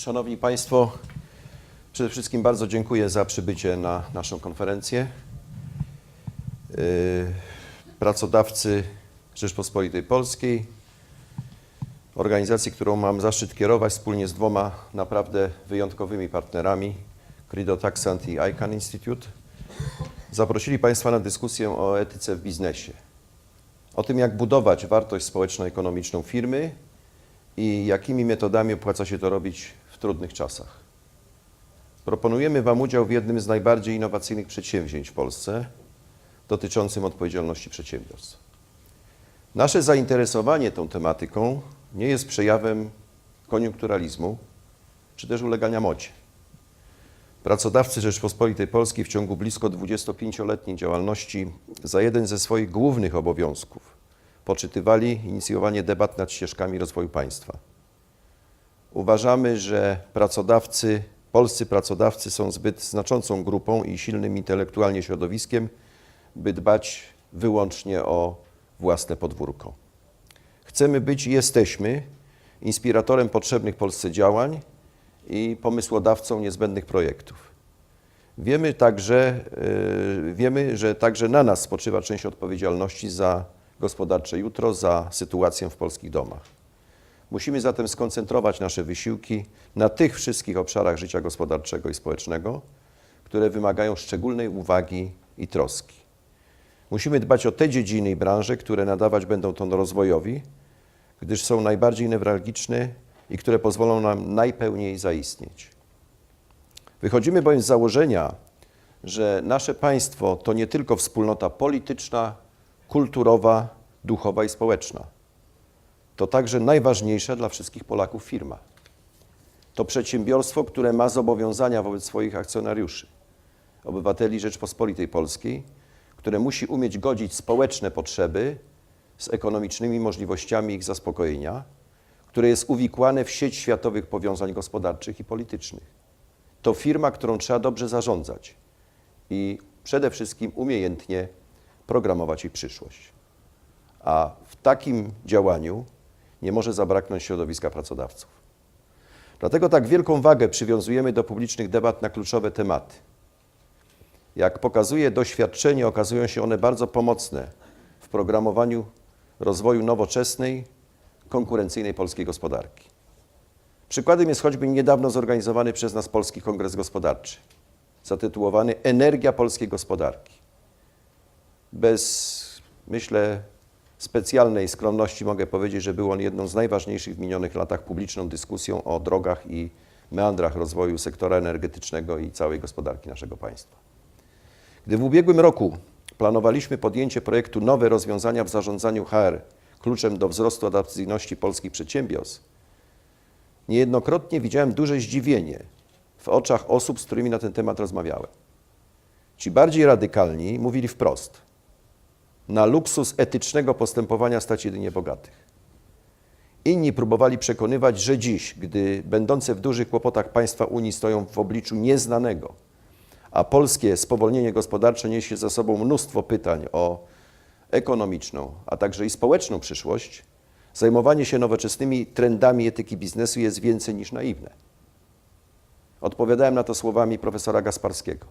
Szanowni Państwo, przede wszystkim bardzo dziękuję za przybycie na naszą konferencję. Yy, Pracodawcy Rzeczpospolitej Polskiej, organizacji, którą mam zaszczyt kierować wspólnie z dwoma naprawdę wyjątkowymi partnerami, Credo Taxant i ICANN Institute, zaprosili Państwa na dyskusję o etyce w biznesie. O tym, jak budować wartość społeczno-ekonomiczną firmy i jakimi metodami opłaca się to robić trudnych czasach. Proponujemy Wam udział w jednym z najbardziej innowacyjnych przedsięwzięć w Polsce dotyczącym odpowiedzialności przedsiębiorstw. Nasze zainteresowanie tą tematyką nie jest przejawem koniunkturalizmu czy też ulegania mocie. Pracodawcy Rzeczpospolitej Polskiej w ciągu blisko 25-letniej działalności za jeden ze swoich głównych obowiązków poczytywali inicjowanie debat nad ścieżkami rozwoju państwa. Uważamy, że pracodawcy, polscy pracodawcy są zbyt znaczącą grupą i silnym intelektualnie środowiskiem, by dbać wyłącznie o własne podwórko. Chcemy być i jesteśmy inspiratorem potrzebnych Polsce działań i pomysłodawcą niezbędnych projektów. Wiemy także, yy, wiemy, że także na nas spoczywa część odpowiedzialności za gospodarcze jutro, za sytuację w polskich domach. Musimy zatem skoncentrować nasze wysiłki na tych wszystkich obszarach życia gospodarczego i społecznego, które wymagają szczególnej uwagi i troski. Musimy dbać o te dziedziny i branże, które nadawać będą ton rozwojowi, gdyż są najbardziej newralgiczne i które pozwolą nam najpełniej zaistnieć. Wychodzimy bowiem z założenia, że nasze państwo to nie tylko wspólnota polityczna, kulturowa, duchowa i społeczna. To także najważniejsza dla wszystkich Polaków firma. To przedsiębiorstwo, które ma zobowiązania wobec swoich akcjonariuszy, obywateli Rzeczpospolitej Polskiej, które musi umieć godzić społeczne potrzeby z ekonomicznymi możliwościami ich zaspokojenia, które jest uwikłane w sieć światowych powiązań gospodarczych i politycznych. To firma, którą trzeba dobrze zarządzać i przede wszystkim umiejętnie programować jej przyszłość. A w takim działaniu nie może zabraknąć środowiska pracodawców. Dlatego tak wielką wagę przywiązujemy do publicznych debat na kluczowe tematy. Jak pokazuje doświadczenie, okazują się one bardzo pomocne w programowaniu rozwoju nowoczesnej, konkurencyjnej polskiej gospodarki. Przykładem jest choćby niedawno zorganizowany przez nas Polski Kongres Gospodarczy, zatytułowany Energia polskiej gospodarki. Bez, myślę, specjalnej skromności mogę powiedzieć, że był on jedną z najważniejszych w minionych latach publiczną dyskusją o drogach i meandrach rozwoju sektora energetycznego i całej gospodarki naszego państwa. Gdy w ubiegłym roku planowaliśmy podjęcie projektu Nowe rozwiązania w zarządzaniu HR kluczem do wzrostu adaptacyjności polskich przedsiębiorstw, niejednokrotnie widziałem duże zdziwienie w oczach osób, z którymi na ten temat rozmawiałem. Ci bardziej radykalni mówili wprost: Na luksus etycznego postępowania stać jedynie bogatych. Inni próbowali przekonywać, że dziś, gdy będące w dużych kłopotach państwa Unii stoją w obliczu nieznanego, a polskie spowolnienie gospodarcze niesie za sobą mnóstwo pytań o ekonomiczną, a także i społeczną przyszłość, zajmowanie się nowoczesnymi trendami etyki biznesu jest więcej niż naiwne. Odpowiadałem na to słowami profesora Gasparskiego.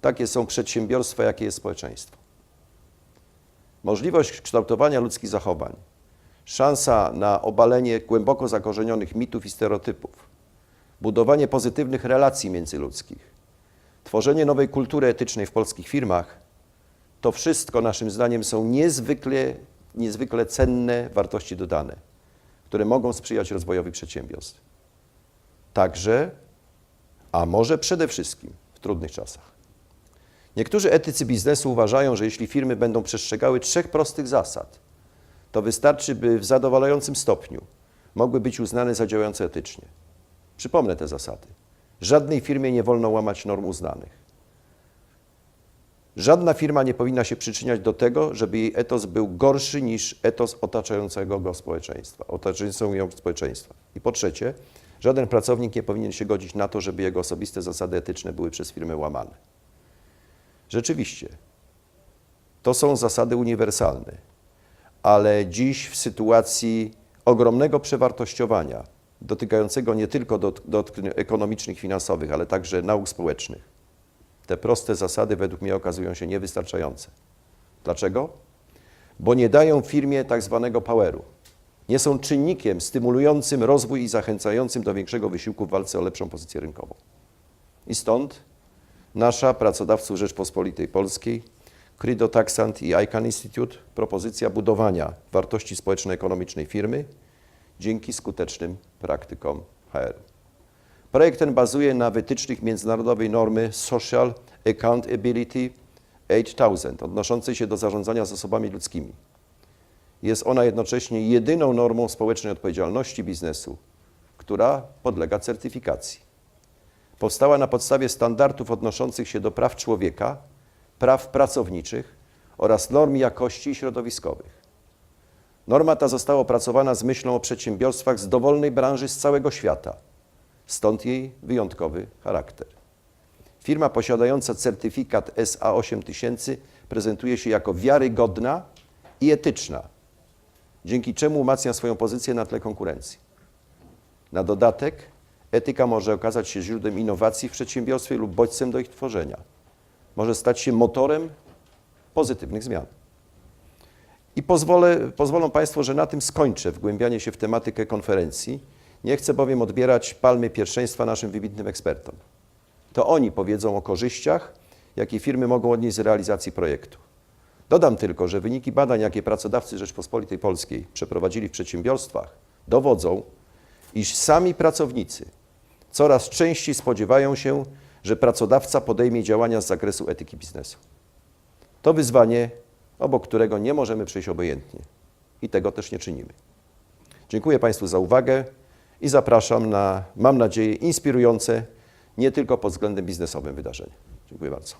Takie są przedsiębiorstwa, jakie jest społeczeństwo. Możliwość kształtowania ludzkich zachowań, szansa na obalenie głęboko zakorzenionych mitów i stereotypów, budowanie pozytywnych relacji międzyludzkich, tworzenie nowej kultury etycznej w polskich firmach, to wszystko naszym zdaniem są niezwykle, niezwykle cenne wartości dodane, które mogą sprzyjać rozwojowi przedsiębiorstw. Także, a może przede wszystkim w trudnych czasach. Niektórzy etycy biznesu uważają, że jeśli firmy będą przestrzegały trzech prostych zasad, to wystarczy, by w zadowalającym stopniu mogły być uznane za działające etycznie. Przypomnę te zasady. Żadnej firmie nie wolno łamać norm uznanych. Żadna firma nie powinna się przyczyniać do tego, żeby jej etos był gorszy niż etos otaczającego go społeczeństwa, otaczającego ją społeczeństwa. I po trzecie, żaden pracownik nie powinien się godzić na to, żeby jego osobiste zasady etyczne były przez firmę łamane. Rzeczywiście, to są zasady uniwersalne, ale dziś w sytuacji ogromnego przewartościowania dotykającego nie tylko dotknień ekonomicznych, finansowych, ale także nauk społecznych. Te proste zasady według mnie okazują się niewystarczające. Dlaczego? Bo nie dają firmie tak zwanego poweru. Nie są czynnikiem stymulującym rozwój i zachęcającym do większego wysiłku w walce o lepszą pozycję rynkową. I stąd nasza pracodawców Rzeczpospolitej Polskiej, Crido Taxant i ICANN Institute propozycja budowania wartości społeczno-ekonomicznej firmy dzięki skutecznym praktykom HR. Projekt ten bazuje na wytycznych międzynarodowej normy Social Accountability 8000 odnoszącej się do zarządzania zasobami ludzkimi. Jest ona jednocześnie jedyną normą społecznej odpowiedzialności biznesu, która podlega certyfikacji. Powstała na podstawie standardów odnoszących się do praw człowieka, praw pracowniczych oraz norm jakości środowiskowych. Norma ta została opracowana z myślą o przedsiębiorstwach z dowolnej branży z całego świata, stąd jej wyjątkowy charakter. Firma posiadająca certyfikat SA8000 prezentuje się jako wiarygodna i etyczna, dzięki czemu umacnia swoją pozycję na tle konkurencji. Na dodatek etyka może okazać się źródłem innowacji w przedsiębiorstwie lub bodźcem do ich tworzenia. Może stać się motorem pozytywnych zmian. I pozwolę, pozwolą Państwo, że na tym skończę wgłębianie się w tematykę konferencji. Nie chcę bowiem odbierać palmy pierwszeństwa naszym wybitnym ekspertom. To oni powiedzą o korzyściach, jakie firmy mogą odnieść z realizacji projektu. Dodam tylko, że wyniki badań, jakie pracodawcy Rzeczpospolitej Polskiej przeprowadzili w przedsiębiorstwach, dowodzą, iż sami pracownicy coraz częściej spodziewają się, że pracodawca podejmie działania z zakresu etyki biznesu. To wyzwanie, obok którego nie możemy przejść obojętnie i tego też nie czynimy. Dziękuję Państwu za uwagę i zapraszam na, mam nadzieję, inspirujące nie tylko pod względem biznesowym wydarzenie. Dziękuję bardzo.